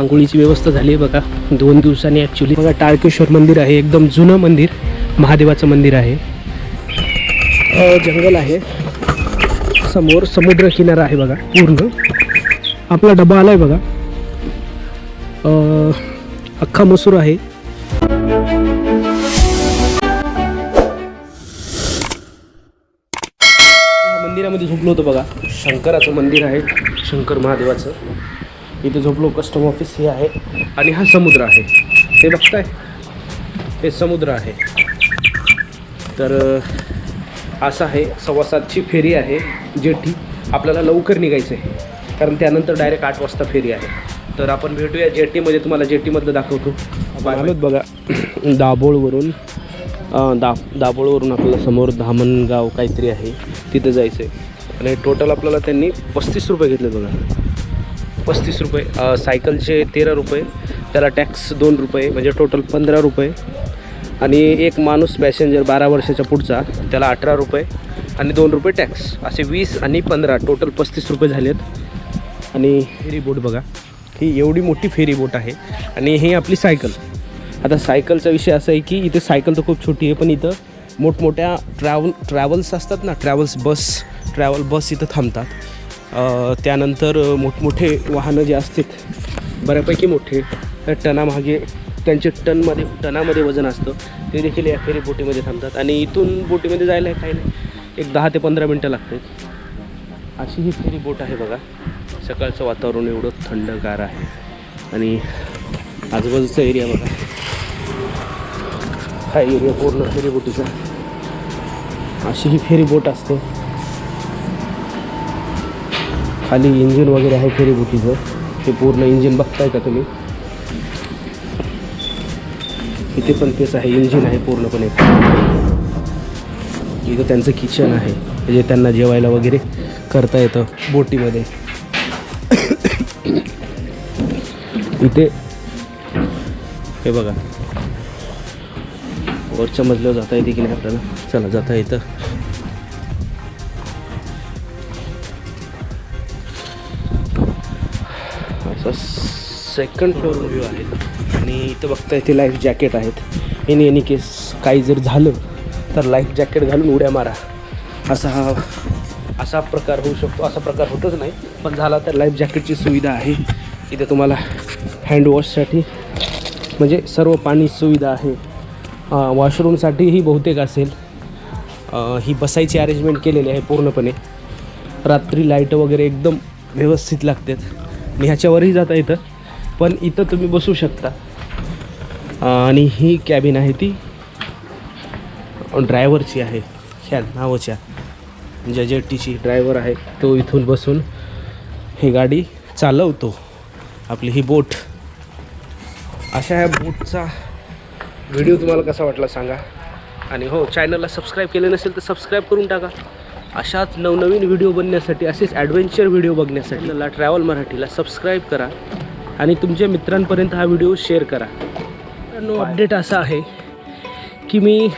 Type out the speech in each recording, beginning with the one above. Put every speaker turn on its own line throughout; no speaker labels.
आंघोळीची व्यवस्था झाली आहे बघा. दोन दिवसांनी ॲक्च्युली बघा टाळकेश्वर मंदिर आहे एकदम जुनं मंदिर. महादेवाचं मंदिर आहे. जंगल आहे. समोर समुद्र किनारा आहे बघा पूर्ण. आपला डबा आला आहे बघा अख्खा मसूर आहे. मंदिरामध्ये झोपलो होतो बघा. शंकराचं मंदिर आहे शंकर महादेवाचं. इथे झोपलो कस्टम ऑफिस हे आहे. आणि हा समुद्र आहे. हे बघताय? हे समुद्र आहे. तर असं आहे. सव्वा सातची फेरी आहे जेठी. आपल्याला लवकर निघायचं आहे कारण त्यानंतर डायरेक्ट आठ वाजता फेरी आहे. तर आपण भेटूया जेटीमध्ये तुम्हाला जेटीमधलं दाखवतो. आपण आलोत बघा. दाभोळवरून. दा दाभोळवरून आपल्याला समोर धामणगाव काहीतरी आहे. तिथं जायचं आहे आणि टोटल आपल्याला त्यांनी पस्तीस रुपये घेतले बघा. पस्तीस रुपये सायकलचे तेरा रुपये त्याला टॅक्स दोन रुपये म्हणजे टोटल पंधरा रुपये. आणि एक माणूस पॅसेंजर बारा वर्षाच्या पुढचा त्याला अठरा रुपये आणि दोन रुपये टॅक्स. असे वीस आणि पंधरा टोटल पस्तीस रुपये झालेत. आणि फेरी बोट बघा ही एवढी मोठी फेरी बोट आहे. आणि ही आपली सायकल. आता सायकलचा विषय असा आहे की इथे सायकल तर खूप छोटी आहे पण इथं मोठमोठ्या ट्रॅव्हल ट्रॅव्हल्स असतात ना ट्रॅव्हल्स बस ट्रॅव्हल बस इथं थांबतात. त्यानंतर मोठमोठे वाहनं जे असतात बऱ्यापैकी मोठे त्या टनामागे त्यांचे टनमध्ये टनामध्ये वजन असतं. ते देखील या फेरी बोटीमध्ये थांबतात. आणि इथून बोटीमध्ये जायला काही नाही. एक दहा ते पंधरा मिनटं लागतात अशी ही फेरी बोट आहे बघा. सकाळचं वातावरण एवढं थंडगार आहे. आणि आजूबाजूचा एरिया बघा. हा एरिया पूर्ण फेरी बोटीचा. अशी ही फेरी बोट असते. खाली इंजिन वगैरे आहे फेरी बुटीचं. ते पूर्ण इंजिन बघताय का तुम्ही? इथे पण तेच आहे इंजिन आहे पूर्णपणे. इथं त्यांचं किचन आहे. म्हणजे त्यांना जेवायला वगैरे करता येतं बोटीमध्ये. इथे हे बघा. वरच्या मजल्यावर जाता येते की नाही आपल्याला. चला जाता येतं. सेकंड फ्लोअर व्ह्यू आहे. आणि इथं बघता येते लाईफ जॅकेट आहेत. इन एनी केस काही जर झालं तर लाईफ जॅकेट घालून उड्या मारा. असा हा असा प्रकार होऊ शकतो. असा प्रकार होतच नाही पण झाला तर लाईफ जॅकेटची सुविधा आहे. इथे तुम्हाला हँडवॉशसाठी म्हणजे सर्व पाणी सुविधा आहे. वॉशरूमसाठीही बहुतेक असेल. ही बसायची अरेंजमेंट केलेली आहे पूर्णपणे. रात्री लाइट वगैरे एकदम व्यवस्थित लागतात. आणि ह्याच्यावरही जाता येतं. पण इथं तुम्ही बसू शकता. आणि ही कॅबिन आहे ती ड्रायव्हरची आहे. ह्या नावाच्या जजेटीची ड्रायव्हर आहे तो इथून बसून ही गाडी चालवतो. आपली ही बोट. अशा ह्या बोटचा व्हिडिओ तुम्हाला कसा वाटला सांगा. आणि हो चॅनलला सबस्क्राईब केले नसेल तर सबस्क्राईब करून टाका. अशाच नवनवीन व्हिडिओ बनण्यासाठी असेच ॲडव्हेंचर व्हिडिओ बघण्यासाठी मला ट्रॅव्हल मराठीला सबस्क्राईब करा. आणि तुमच्या मित्रांपर्यंत हा व्हिडिओ शेअर करा. अपडेट असा आहे की मी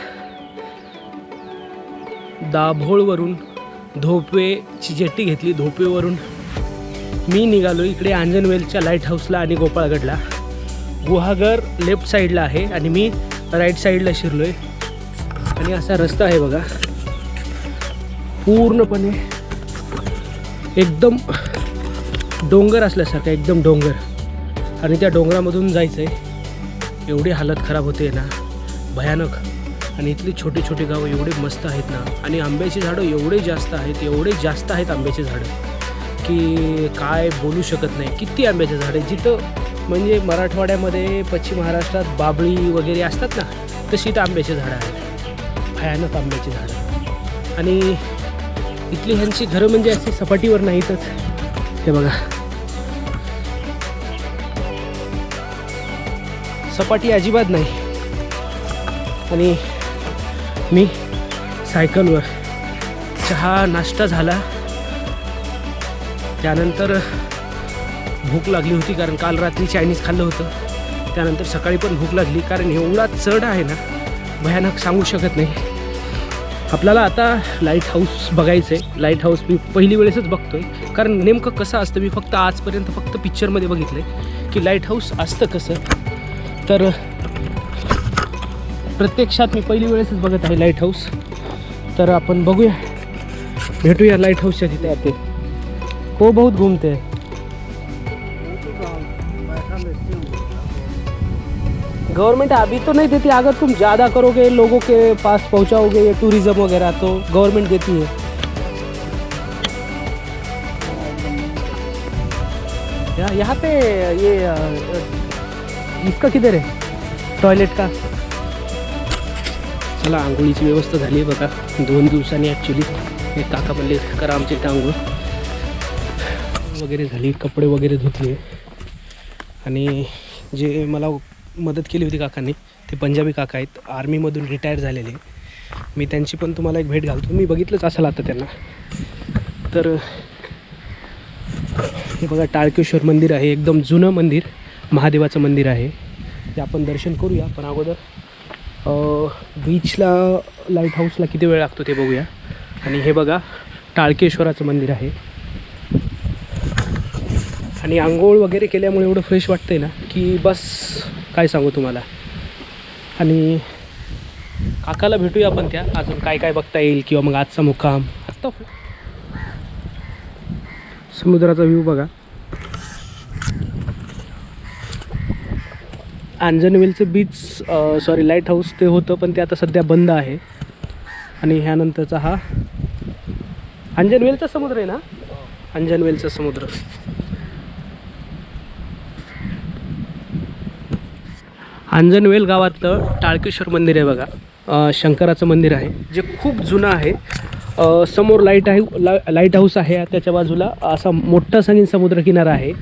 दाभोळवरून धोपेची जेट्टी घेतली. धोपेवरून मी निघालो इकडे आंजनवेलच्या लाइट हाऊसला आणि गोपाळगडला. गुहागर लेफ्ट साईडला आहे आणि मी राईट साईडला शिरलो आहे आणि असा रस्ता आहे बघा. पूर्णपणे एकदम डोंगर असल्यासारखा एकदम डोंगर. आणि त्या डोंगरामधून जायचं आहे एवढी हालत खराब होते ना भयानक. आणि इथली छोटी छोटी गावं एवढी मस्त आहेत ना आणि आंब्याची झाडं एवढे जास्त आहेत एवढे जास्त आहेत आंब्याची झाडं की काय बोलू शकत नाही. किती आंब्याची झाडं जिथं म्हणजे मराठवाड्यामध्ये पश्चिम महाराष्ट्रात बाबळी वगैरे असतात ना तशी इथं आंब्याची झाडं आहेत. भयानक आंब्याची झाडं. आणि इथली ह्यांची घरं म्हणजे अशी सपाटीवर नाहीतच. हे बघा. सपाटी अजिबात नाही. आणि मी सायकलवर चहा नाश्ता झाला. त्यानंतर भूक लागली होती कारण काल रात्री चायनीज खाल्लं होतं. त्यानंतर सकाळी पण भूक लागली कारण एवढा चढ आहे ना भयानक सांगू शकत नाही. आपल्याला आता लाइट हाऊस बघायचं आहे लाइट हाऊस मी पहिली वेळेसच बघतो आहे कारण नेमकं कसं असतं मी फक्त आजपर्यंत फक्त पिक्चरमध्ये बघितलं आहे की लाइट हाऊस असतं कसं? तर प्रत्यक्षात मी पहिली वेळेसच बघत आहे लाइट हाऊस तर आपण बघूया. भेटूया लाइट हाऊसच्या तिथे आते हो बहुत घूमते. गवर्नमेंट अभी तो नहीं देती. अगर तुम ज़्यादा करोगे लोगों के पास पहुंचाओगे ये टूरिज्म वगैरह तो गवर्नमेंट देती है. यहाँ यहाँ पे ये इसका किधर आहे टॉयलेट का? चला आंघोळीची व्यवस्था झाली आहे बघा. दोन दिवसांनी ॲक्च्युली हे काका म्हणले करा आमची इथे आंघोळ. वगैरे झाली कपडे वगैरे धुतले. आणि जे मला मदत केली होती काकांनी ते पंजाबी काका आहेत. आर्मीमधून रिटायर झालेले. मी त्यांची पण तुम्हाला एक भेट घालतो. मी बघितलंच असेल आता त्यांना. तर हे बघा टाळकेश्वर मंदिर आहे. एकदम जुनं मंदिर. महादेवाचं मंदिर आहे. ते आपण दर्शन करूया पण अगोदर बीचला लाइट हाऊसला किती वेळ लागतो ते बघूया. आणि हे बघा टाळकेश्वराचं मंदिर आहे. आणि आंघोळ वगैरे केल्यामुळे एवढं फ्रेश वाटतंय ना की बस काय सांगू तुम्हाला. आणि काकाला भेटूया आपण त्या अजून काय काय बघता येईल किंवा मग आजचा मुक्काम. आत्ता समुद्राचा व्ह्यू बघा. आंजनवेलचं बीच सॉरी लाइट हाऊस ते होतं पण ते आता सध्या बंद आहे. आणि ह्यानंतरचा हा अंजनवेलचा समुद्र आहे ना? अंजनवेलचा समुद्र. अंजनवेल गावातलं टाळकेश्वर मंदिर आहे बघा. शंकराचं मंदिर आहे जे खूप जुनं आहे. समोर लाइट आहे ला लाइट हाऊस आहे त्याच्या बाजूला असा मोठा संगीन समुद्रकिनारा आहे.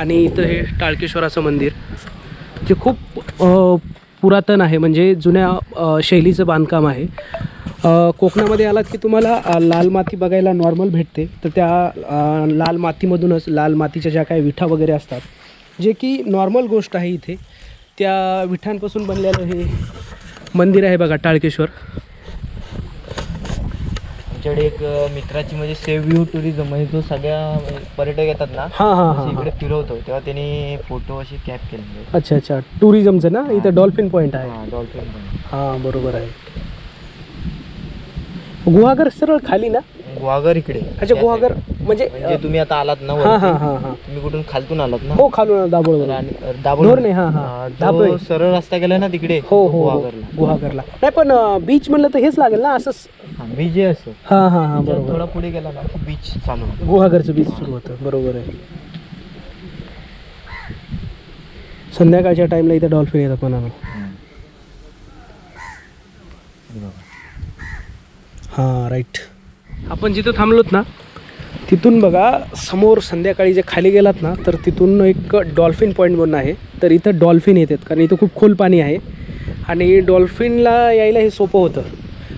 आणि इथं हे टाळकेश्वराचं मंदिर. जे खूप पुरातन आहे म्हणजे जुन्या शैलीचं बांधकाम आहे. कोकणामध्ये आलात की तुम्हाला लाल माती बघायला नॉर्मल भेटते. तर त्या लाल मातीमधूनच लाल मातीच्या ज्या काही विठा वगैरे असतात जे की नॉर्मल गोष्ट आहे इथे त्या विठांपासून बनलेलं हे मंदिर आहे बघा टाळकेश्वर.
आमच्याकडे एक मित्राची म्हणजे सेव्ह यू टुरिझम म्हणजे तो सगळ्या पर्यटक येतात ना
हां हां
असे
हां
इकडे फिरवतो तेव्हा त्यांनी फोटो असे कॅप केलेले.
अच्छा अच्छा. टुरिझमचं ना? इथं डॉल्फिन पॉईंट आहे.
हां डॉल्फिन पण
हां बरोबर आहे. गुहागर सरळ खाली ना?
गुहागर इकडे.
अच्छा गुहागर म्हणजे
म्हणजे तुम्ही आता आलात ना
हां
वरती,
हां हां हां.
तुम्ही कुठून खालतून आलात ना?
हो खालून दाबोळ
राणी- दाभोळ
धोरणे, हां, हां.
हां, जो
दाभोळ.
सरळ रस्ता गेला ना तिकडे
हो हो हो.
गुहागरला.
गुहागरला. नाही पण बीच म्हणलं तर हेच लागेल ना? असंच
हां बीच जे असतो
हां हां हां
त्याच्यात
बरोबर.
थोडा पुढे गेला ना की बीच चालू होतो.
गुहागरचं बीच सुरू होतं बरोबर आहे. संध्याकाळच्या टाईमला इथं डॉल्फिन येतात म्हणाला
हम्म. हे बघा.
हां राईट आपण जिथं थांबलोत ना तिथून बघा समोर संध्याकाळी जे खाली गेलात ना तर तिथून एक डॉल्फिन पॉईंट म्हणून आहे. तर इथं डॉल्फिन येतात कारण इथं खूप खोल पाणी आहे. आणि डॉल्फिनला यायला हे सोपं होतं.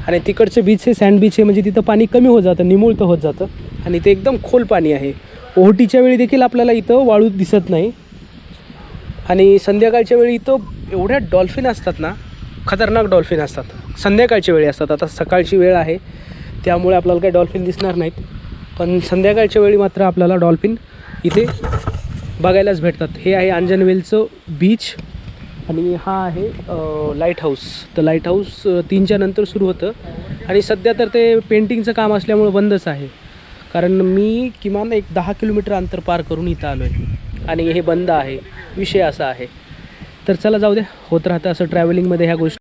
आणि तिकडचं बीच हे सँड बीच आहे म्हणजे तिथं पाणी कमी होत जातं निमुळतं होत जातं. आणि ते एकदम खोल पाणी आहे. ओहोटीच्या वेळी देखील आपल्याला इथं वाळू दिसत नाही. आणि संध्याकाळच्या वेळी इथं एवढ्या डॉल्फिन असतात ना खतरनाक डॉल्फिन असतात. संध्याकाळच्या वेळी असतात. आता सकाळची वेळ आहे त्यामुळे आपल्याला काही डॉल्फिन दिसणार नाहीत. पण संध्याकाळच्या वेळी मात्र आपल्याला डॉल्फिन इथे बघायलाच भेटतात. हे आहे अंजनवेलचं बीच आणि हा आहे लाइट हाऊस तर लाइट हाऊस तीनच्या नंतर सुरू होतं. आणि सध्या तर ते पेंटिंगचं काम असल्यामुळं बंदच आहे. कारण मी किमान एक दहा किलोमीटर अंतर पार करून इथं आलो आहे आणि हे बंद आहे. विषय असा आहे. तर चला जाऊ द्या होत राहतं असं ट्रॅव्हलिंगमध्ये ह्या गोष्टी.